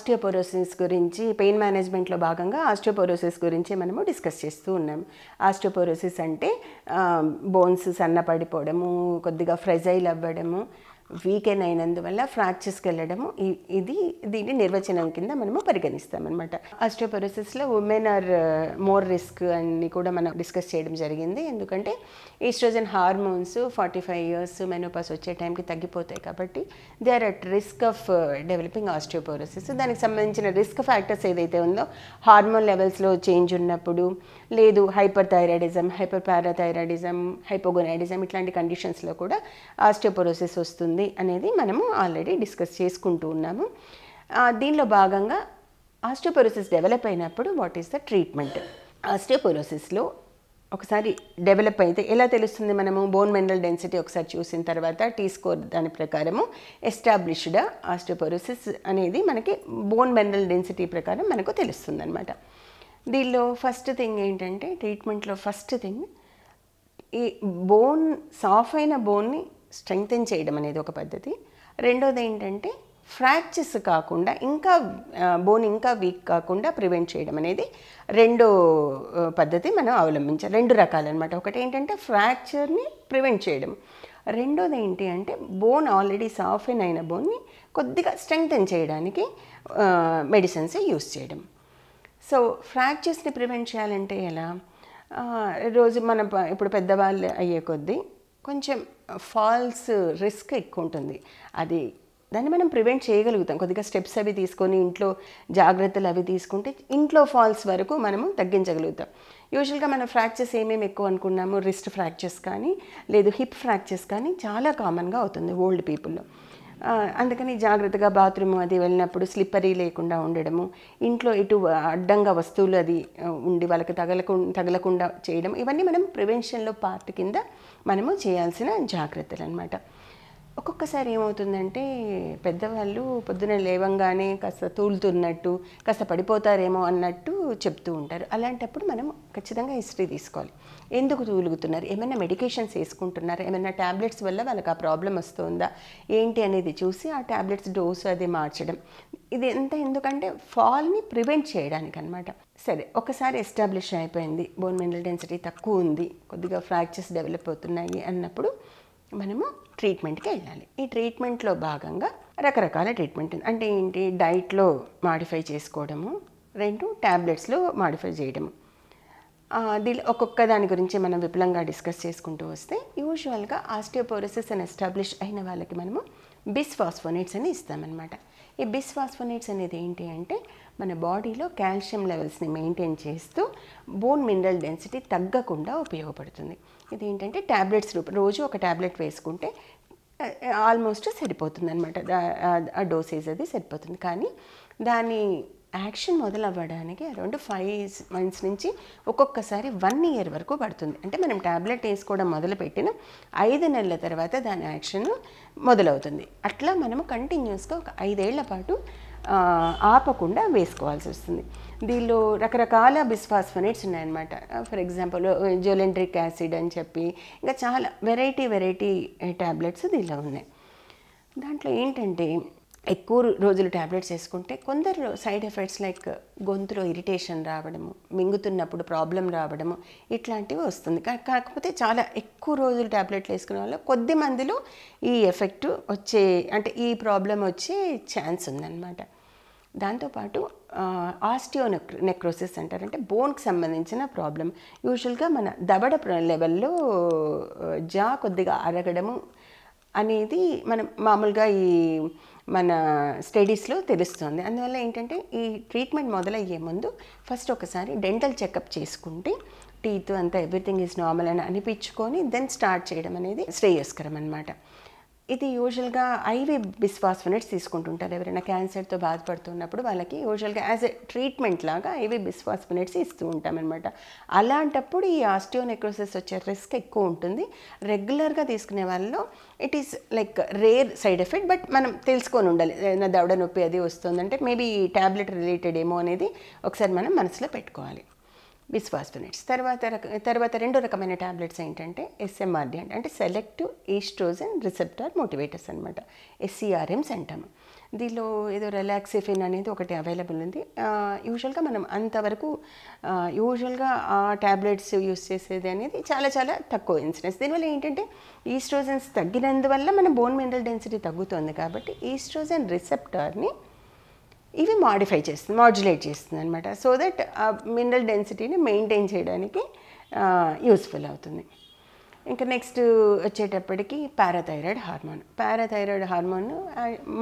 Osteoporosis గురించి pain మేనేజ్మెంట్లో భాగంగా ఆస్టియోపోరోసిస్ గురించి మనము డిస్కస్ చేస్తూ ఉన్నాం. ఆస్టియోపోరోసిస్ అంటే బోన్స్ సన్నపడిపోవడము కొద్దిగా ఫ్రెజైల్ అవ్వడము వీకెన్ అయినందువల్ల ఫ్రాక్చర్స్కి వెళ్ళడము ఇది దీని నిర్వచనం కింద మనము పరిగణిస్తాం అనమాట ఉమెన్ ఆర్ మోర్ రిస్క్ అని కూడా మనం డిస్కస్ చేయడం జరిగింది. ఎందుకంటే oestrogen hormones forty five years menopause వచ్చే టైంకి తగ్గిపోతాయి కాబట్టి they are at risk of developing osteoporosis దానికి సంబంధించిన రిస్క్ ఫ్యాక్టర్స్ ఏదైతే ఉందో హార్మోన్ లెవెల్స్లో చేంజ్ ఉన్నప్పుడు లేదు hyper thyroidism hyper parathyroidism hypogonadism ఇట్లాంటి కండిషన్స్లో కూడా ఆస్ట్రోపోరోసిస్ వస్తుంది. అనేది మనము ఆల్రెడీ డిస్కస్ చేసుకుంటూ ఉన్నాము. దీనిలో భాగంగా ఆస్టియోపోరోసిస్ డెవలప్ అయినప్పుడు వాట్ ఈస్ ద ట్రీట్మెంట్ ఆస్టియోపోరోసిస్లో ఒకసారి డెవలప్ అయితే ఎలా తెలుస్తుంది మనము? బోన్ మినరల్ డెన్సిటీ ఒకసారి చూసిన తర్వాత టీ స్కోర్ దాని ప్రకారము ఎస్టాబ్లిష్డ్ ఆస్టియోపోరోసిస్ అనేది మనకి బోన్ మినరల్ డెన్సిటీ ప్రకారం మనకు తెలుస్తుంది అనమాట దీనిలో ఫస్ట్ థింగ్ ఏంటంటే ట్రీట్మెంట్లో ఫస్ట్ థింగ్ ఈ బోన్ సాఫ్ అయిన బోన్ని స్ట్రెంగ్తెన్ చేయడం అనేది ఒక పద్ధతి. రెండోది ఏంటంటే ఫ్రాక్చర్స్ కాకుండా ఇంకా బోన్ ఇంకా వీక్ కాకుండా ప్రివెంట్ చేయడం అనేది రెండో పద్ధతి మనం అవలంబించాలి రెండు రకాలన్నమాట. ఒకటి ఏంటంటే ఫ్రాక్చర్ని ప్రివెంట్ చేయడం. రెండోది ఏంటి అంటే బోన్ ఆల్రెడీ సాఫెన్ అయిన బోన్ని కొద్దిగా స్ట్రెంగ్తెన్ చేయడానికి మెడిసిన్స్ యూస్ చేయడం. సో ఫ్రాక్చర్స్ని ప్రివెంట్ చేయాలంటే ఎలా? రోజు మన ఇప్పుడు పెద్దవాళ్ళు అయ్యే కొద్దీ కొంచెం ఫాల్స్ రిస్క్ ఎక్కువ ఉంటుంది అది దాన్ని మనం ప్రివెంట్ చేయగలుగుతాం. కొద్దిగా స్టెప్స్ అవి తీసుకొని ఇంట్లో జాగ్రత్తలు అవి తీసుకుంటే ఇంట్లో ఫాల్స్ వరకు మనము తగ్గించగలుగుతాం. యూజువల్గా మన ఫ్రాక్చర్స్ ఏమేమి ఎక్కువ అనుకున్నాము రిస్ట్ ఫ్రాక్చర్స్ కానీ లేదు హిప్ ఫ్రాక్చర్స్ కానీ చాలా కామన్గా అవుతుంది ఓల్డ్ పీపుల్లో అందుకని జాగ్రత్తగా బాత్రూమ్ అది వెళ్ళినప్పుడు స్లిప్పరీ లేకుండా ఉండడము ఇంట్లో ఇటు అడ్డంగా వస్తువులు అది ఉండి వాళ్ళకి తగలకుండా తగలకుండా చేయడం ఇవన్నీ మనం ప్రివెన్షన్లో పార్ట్ కింద మనము చేయాల్సిన జాగ్రత్తలు అనమాట ఒక్కొక్కసారి ఏమవుతుందంటే పెద్దవాళ్ళు పొద్దున లేవంగానే కాస్త తూలుతున్నట్టు కాస్త పడిపోతారేమో అన్నట్టు చెప్తూ ఉంటారు. అలాంటప్పుడు మనం ఖచ్చితంగా హిస్టరీ తీసుకోవాలి. ఎందుకు తూలుగుతున్నారు? ఏమైనా మెడికేషన్స్ వేసుకుంటున్నారా? ఏమైనా ట్యాబ్లెట్స్ వల్ల వాళ్ళకి ఆ ప్రాబ్లం వస్తుందా? ఏంటి అనేది చూసి ఆ ట్యాబ్లెట్స్ డోసు అది మార్చడం. ఇది ఎంత ఎందుకంటే ఫాల్ని ప్రివెంట్ చేయడానికి అనమాట సరే ఒకసారి ఎస్టాబ్లిష్ అయిపోయింది. బోన్ మినరల్ డెన్సిటీ తక్కువ ఉంది. కొద్దిగా ఫ్రాక్చర్స్ డెవలప్ అవుతున్నాయి అన్నప్పుడు మనము ట్రీట్మెంట్కి వెళ్ళాలి. ఈ ట్రీట్మెంట్లో భాగంగా రకరకాల ట్రీట్మెంట్ ఉంది. అంటే ఏంటి? డైట్లో మాడిఫై చేసుకోవడము రెండు ట్యాబ్లెట్స్లో మాడిఫై చేయడము. దీని ఒక్కొక్క దాని గురించి మనం విపులంగా డిస్కస్ చేసుకుంటూ వస్తే యూజువల్గా ఆస్టియోపోరోసిస్ అని ఎస్టాబ్లిష్ అయిన వాళ్ళకి మనము బిస్ఫాస్ఫోనేట్స్ అని ఇస్తామన్నమాట. ఈ బిస్ఫాస్ఫోనేట్స్ అనేది ఏంటి అంటే మన బాడీలో కాల్షియం లెవెల్స్ని మెయింటైన్ చేస్తూ బోన్ మినరల్ డెన్సిటీ తగ్గకుండా ఉపయోగపడుతుంది. ఇది ఏంటంటే ట్యాబ్లెట్స్ రూపం రోజు ఒక ట్యాబ్లెట్ వేసుకుంటే ఆల్మోస్ట్ సరిపోతుంది అనమాట ఆ డోసేజ్ అది సరిపోతుంది. కానీ దాని యాక్షన్ మొదలవ్వడానికి అరౌండ్ ఫైవ్ మంత్స్ నుంచి ఒక్కొక్కసారి వన్ ఇయర్ వరకు పడుతుంది. అంటే మనం ట్యాబ్లెట్ వేసుకోవడం మొదలుపెట్టిన ఐదు నెలల తర్వాత దాని యాక్షన్ మొదలవుతుంది. అట్లా మనము కంటిన్యూస్గా ఒక ఐదేళ్ళ పాటు ఆపకుండా వేసుకోవాల్సి వస్తుంది. దీనిలో రకరకాల బిస్ఫాస్ఫనేట్స్ ఉన్నాయన్నమాట. ఫర్ ఎగ్జాంపుల్ జోలెంట్రిక్ యాసిడ్ అని చెప్పి ఇంకా చాలా వెరైటీ వెరైటీ ట్యాబ్లెట్స్ దీనిలో ఉన్నాయి. దాంట్లో ఏంటంటే ఎక్కువ రోజులు ట్యాబ్లెట్స్ వేసుకుంటే కొందరు సైడ్ ఎఫెక్ట్స్ లైక్ గొంతులో ఇరిటేషన్ రావడము మింగుతున్నప్పుడు ప్రాబ్లం రావడము ఇట్లాంటివి వస్తుంది. కా- కాకపోతే చాలా ఎక్కువ రోజులు ట్యాబ్లెట్లు వేసుకునే వాళ్ళు కొద్ది మందిలో ఈ ఎఫెక్ట్ వచ్చే అంటే ఈ ప్రాబ్లం వచ్చే ఛాన్స్ ఉందన్నమాట. దాంతోపాటు ఆస్టియో నెక్రోసిస్ అంటారు. అంటే బోన్కి సంబంధించిన ప్రాబ్లం. యూజువల్గా మన దవడ లెవెల్లో జా కొద్దిగా అరగడము అనేది మనం మామూలుగా ఈ మన స్టడీస్లో తెలుస్తుంది. అందువల్ల ఏంటంటే ఈ ట్రీట్మెంట్ మొదలయ్యే ముందు ఫస్ట్ ఒకసారి డెంటల్ చెకప్ చేసుకుంటే టీత్ అంతా ఎవ్రీథింగ్ ఈజ్ నార్మల్ అని అనిపించుకొని దెన్ స్టార్ట్ చేయడం అనేది శ్రేయస్కరం అనమాట ఇది యూజువల్గా ఐవి బిస్ఫాస్ఫోనేట్స్ తీసుకుంటుంటారు. ఎవరైనా క్యాన్సర్తో బాధపడుతున్నప్పుడు వాళ్ళకి యూజువల్గా యాజ్ ఎ ట్రీట్మెంట్ లాగా ఐవి బిస్ఫాస్ఫోనేట్స్ ఇస్తూ ఉంటామన్నమాట. అలాంటప్పుడు ఈ ఆస్టియోనెక్రోసిస్ వచ్చే రిస్క్ ఎక్కువ ఉంటుంది. రెగ్యులర్గా తీసుకునే వాళ్ళలో it is like rare side effect but మనం తెలుసుకొని ఉండాలి. ఏదైనా దవడ నొప్పి అది వస్తుందంటే మేబీ ట్యాబ్లెట్ రిలేటెడ్ ఏమో అనేది ఒకసారి మనం మనసులో పెట్టుకోవాలి. బిస్ఫాస్ఫోనేట్స్ తర్వాత రక తర్వాత రెండో రకమైన ట్యాబ్లెట్స్ ఏంటంటే ఎస్ఎంఆర్డి అంటే అంటే సెలెక్టివ్ ఈస్ట్రోజన్ రిసెప్టార్ మోటివేటర్స్ అనమాట ఎస్సీఆర్ఎమ్స్ అంటాము దీనిలో ఏదో రిలాక్సిఫిన్ అనేది ఒకటి అవైలబుల్ ఉంది. యూజువల్గా మనం అంతవరకు యూజువల్గా ఆ ట్యాబ్లెట్స్ యూస్ చేసేది అనేది చాలా చాలా తక్కువ ఇన్సిడెన్స్. దీనివల్ల ఏంటంటే ఈస్ట్రోజన్స్ తగ్గినందువల్ల మన బోన్ మినరల్ డెన్సిటీ తగ్గుతుంది కాబట్టి ఈస్ట్రోజన్ రిసెప్టార్ని ఇవి మాడిఫై చేస్తుంది మాడ్యులేట్ చేస్తుంది అనమాట సో దట్ ఆ మినరల్ డెన్సిటీని మెయింటైన్ చేయడానికి యూస్ఫుల్ అవుతుంది. ఇంకా నెక్స్ట్ వచ్చేటప్పటికి పారాథైరాయిడ్ హార్మోన్ పారాథైరాయిడ్ హార్మోన్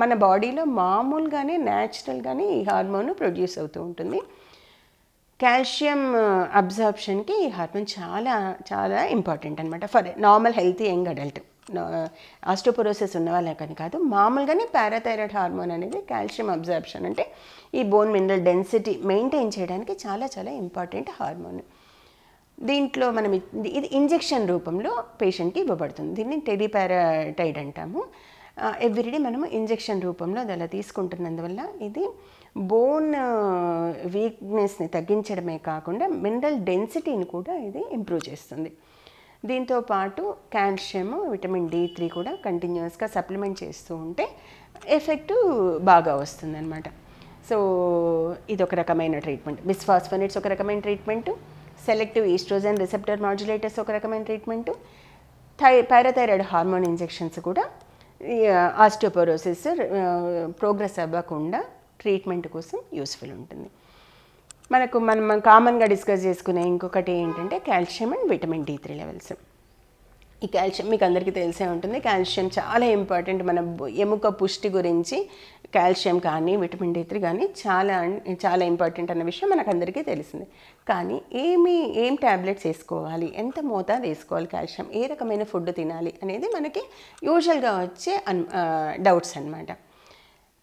మన బాడీలో మామూలుగానే న్యాచురల్గానే ఈ హార్మోన్ ప్రొడ్యూస్ అవుతూ ఉంటుంది. కాల్షియం అబ్జార్ప్షన్కి ఈ హార్మోన్ చాలా చాలా ఇంపార్టెంట్ అనమాట for normal healthy young adult osteoporosis ఉన్న వాళ్ళకని కాదు మామూలుగానే పారాథైరాయిడ్ హార్మోన్ అనేది కాల్షియం అబ్జార్ప్షన్ అంటే ఈ బోన్ మినరల్ డెన్సిటీ మెయింటైన్ చేయడానికి చాలా చాలా ఇంపార్టెంట్ హార్మోన్. దీంట్లో మనం ఇది ఇంజెక్షన్ రూపంలో పేషెంట్కి ఇవ్వబడుతుంది. దీన్ని టెలిపారాటైడ్ అంటాము. ఎవ్రీడే మనము ఇంజెక్షన్ రూపంలో అది అలా తీసుకుంటున్నందువల్ల ఇది బోన్ వీక్నెస్ని తగ్గించడమే కాకుండా మినరల్ డెన్సిటీని కూడా ఇది ఇంప్రూవ్ చేస్తుంది. దీంతో పాటు కాల్షియం విటమిన్ డి త్రీ కూడా కంటిన్యూస్గా సప్లిమెంట్ చేస్తూ ఉంటే ఎఫెక్ట్ బాగా వస్తుందన్నమాట. సో ఇది ఒక రకమైన ట్రీట్మెంట్. బిస్ఫాస్ఫోనేట్స్ ఒక రకమైన treatment. Selective oestrogen receptor modulators ఒక రకమైన ట్రీట్మెంటు. థై పారాథైరాయిడ్ హార్మోన్ ఇంజెక్షన్స్ కూడా ఆస్టియోపోరోసిస్ ప్రోగ్రెస్ అవ్వకుండా ట్రీట్మెంట్ కోసం యూస్ఫుల్ ఉంటుంది. మనకు మనం కామన్గా డిస్కస్ చేసుకునే ఇంకొకటి ఏంటంటే calcium and vitamin D three levels ఈ కాల్షియం మీకు అందరికీ తెలిసే ఉంటుంది. కాల్షియం చాలా ఇంపార్టెంట్ మన ఎముక పుష్టి గురించి కాల్షియం కానీ విటమిన్ డి త్రీ కానీ చాలా చాలా ఇంపార్టెంట్ అన్న విషయం మనకు అందరికీ తెలిసింది. కానీ ఏమి ఏం ట్యాబ్లెట్స్ వేసుకోవాలి? ఎంత మోతాదు వేసుకోవాలి కాల్షియం ఏ రకమైన ఫుడ్ తినాలి? అనేది మనకి యూజువల్గా వచ్చే అన్ డౌట్స్ అన్నమాట.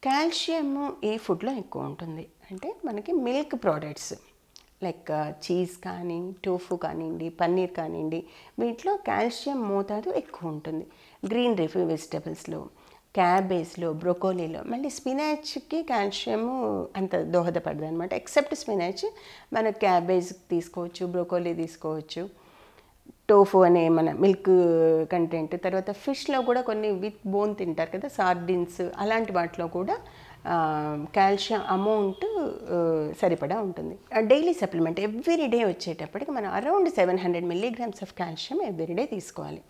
కాల్షియము ఏ ఫుడ్లో ఎక్కువ ఉంటుంది. అంటే మనకి మిల్క్ ప్రోడక్ట్స్ లైక్ చీజ్ కానీ టోఫు కానివ్వండి పన్నీర్ కానివ్వండి వీటిలో కాల్షియం మోతాదు ఎక్కువ ఉంటుంది. గ్రీన్ లీఫీ వెజిటబుల్స్లో క్యాబేజ్లో బ్రొకోలీలో మళ్ళీ స్పినాచ్కి కాల్షియము అంత దోహదపడదు అనమాట ఎక్సెప్ట్ స్పినాచ్ మన క్యాబేజ్ తీసుకోవచ్చు బ్రొకోలీ తీసుకోవచ్చు టోఫు అనే మన మిల్క్ కంటెంట్ తర్వాత ఫిష్లో కూడా కొన్ని విత్ బోన్ తింటారు కదా సార్డిన్స్ అలాంటి వాటిలో కూడా కాల్షియం అమౌంట్ సరిపడా ఉంటుంది. డైలీ సప్లిమెంట్ ఎవ్రీ డే వచ్చేటప్పటికి మనం around seven hundred milligrams of calcium every day తీసుకోవాలి.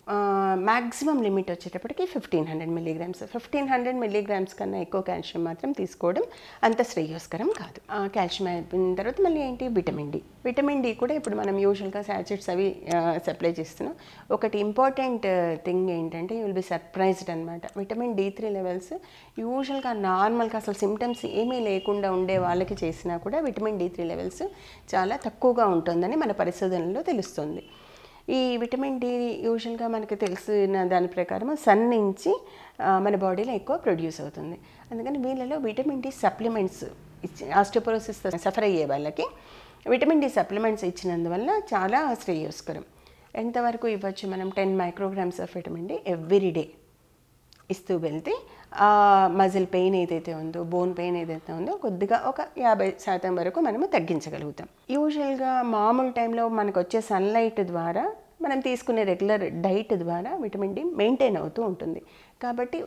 మ్యాక్సిమం లిమిట్ వచ్చేటప్పటికి fifteen hundred milligrams. Fifteen hundred milligrams కన్నా ఎక్కువ కాల్షియం మాత్రం తీసుకోవడం అంత శ్రేయోస్కరం కాదు. కాల్షియం అయిపోయిన తర్వాత మళ్ళీ ఏంటి? Vitamin D. విటమిన్ డి కూడా ఇప్పుడు మనం యూజువల్గా శాచెట్స్ అవి సప్లై చేస్తున్నాం. ఒకటి ఇంపార్టెంట్ థింగ్ ఏంటంటే యూ విల్ బి సర్ప్రైజ్డ్ అనమాట విటమిన్ డి త్రీ లెవెల్స్ యూజువల్గా నార్మల్గా అసలు సిమ్టమ్స్ ఏమీ లేకుండా ఉండే వాళ్ళకి చేసినా కూడా విటమిన్ డి త్రీ లెవెల్స్ చాలా తక్కువగా ఉంటుందని మన పరిశోధనలో తెలుస్తుంది. ఈ విటమిన్ డి యూజువల్గా మనకు తెలిసిన దాని ప్రకారం సన్ నుంచి మన బాడీలో ఎక్కువ ప్రొడ్యూస్ అవుతుంది. అందుకని వీళ్ళలో విటమిన్ డి సప్లిమెంట్స్ ఇచ్చి ఆస్టియోపోరోసిస్ సఫర్ అయ్యే వాళ్ళకి విటమిన్ డి సప్లిమెంట్స్ ఇచ్చినందువల్ల చాలా శ్రేయస్కరం. ఎంతవరకు ఇవ్వచ్చు మనం ten micrograms of vitamin D every day ఇస్తూ వెళ్తే మజిల్ పెయిన్ ఏదైతే ఉందో బోన్ పెయిన్ ఏదైతే ఉందో కొద్దిగా ఒక యాభై శాతం వరకు మనము తగ్గించగలుగుతాం. యూజువల్గా మామూలు టైంలో మనకు వచ్చే సన్లైట్ ద్వారా మనం తీసుకునే రెగ్యులర్ డైట్ ద్వారా విటమిన్ డి మెయింటైన్ అవుతూ ఉంటుంది. కాబట్టి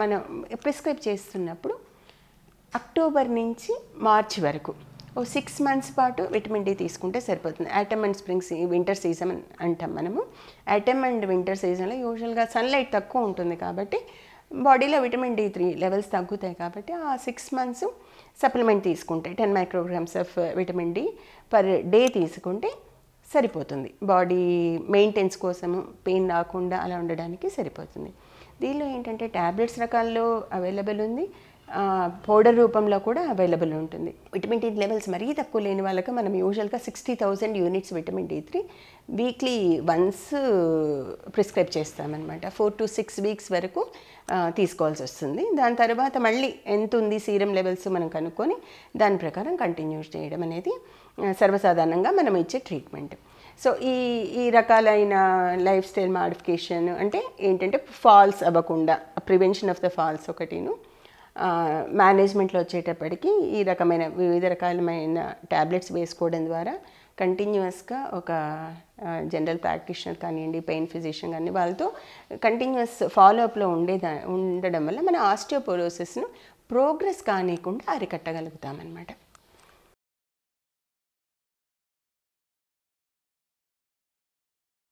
మనం ప్రిస్క్రైబ్ చేస్తున్నప్పుడు అక్టోబర్ నుంచి మార్చి వరకు ఓ సిక్స్ మంత్స్ పాటు విటమిన్ డి తీసుకుంటే సరిపోతుంది. Autumn and spring winter season అంటాం మనము. ఆటమ్ అండ్ వింటర్ సీజన్లో యూజువల్గా సన్లైట్ తక్కువ ఉంటుంది కాబట్టి బాడీలో విటమిన్ డి త్రీ లెవెల్స్ తగ్గుతాయి కాబట్టి ఆ సిక్స్ మంత్స్ సప్లిమెంట్ తీసుకుంటే ten micrograms of vitamin D per day తీసుకుంటే సరిపోతుంది. బాడీ మెయింటెన్స్ కోసము పెయిన్ రాకుండా అలా ఉండడానికి సరిపోతుంది. దీనిలో ఏంటంటే ట్యాబ్లెట్స్ రకాల్లో అవైలబుల్ ఉంది. పౌడర్ రూపంలో కూడా అవైలబుల్ ఉంటుంది. విటమిన్ డి లెవెల్స్ మరీ తక్కువ లేని వాళ్ళకి మనం యూజువల్గా sixty thousand units vitamin D three weekly once prescribe చేస్తామన్నమాట. ఫోర్ టు సిక్స్ వీక్స్ వరకు తీసుకోవాల్సి వస్తుంది. దాని తర్వాత మళ్ళీ ఎంత ఉంది సీరం లెవెల్స్ మనం కనుక్కొని దాని ప్రకారం కంటిన్యూ చేయడం అనేది సర్వసాధారణంగా మనం ఇచ్చే ట్రీట్మెంట్ సో ఈ ఈ రకాలైన లైఫ్ స్టైల్ మాడిఫికేషన్ అంటే ఏంటంటే ఫాల్స్ అవ్వకుండా ప్రివెన్షన్ ఆఫ్ ద ఫాల్స్ ఒకటిను మేనేజ్మెంట్లో వచ్చేటప్పటికి ఈ రకమైన వివిధ రకాలమైన ట్యాబ్లెట్స్ వేసుకోవడం ద్వారా కంటిన్యూస్గా ఒక జనరల్ ప్రాక్టీషనర్ కానివ్వండి పెయిన్ ఫిజిషియన్ కానీ వాళ్ళతో కంటిన్యూస్ ఫాలోఅప్లో ఉండేదా ఉండడం వల్ల మన ఆస్టియోపోరోసిస్ను ప్రోగ్రెస్ కానీయకుండా అరికట్టగలుగుతామన్నమాట.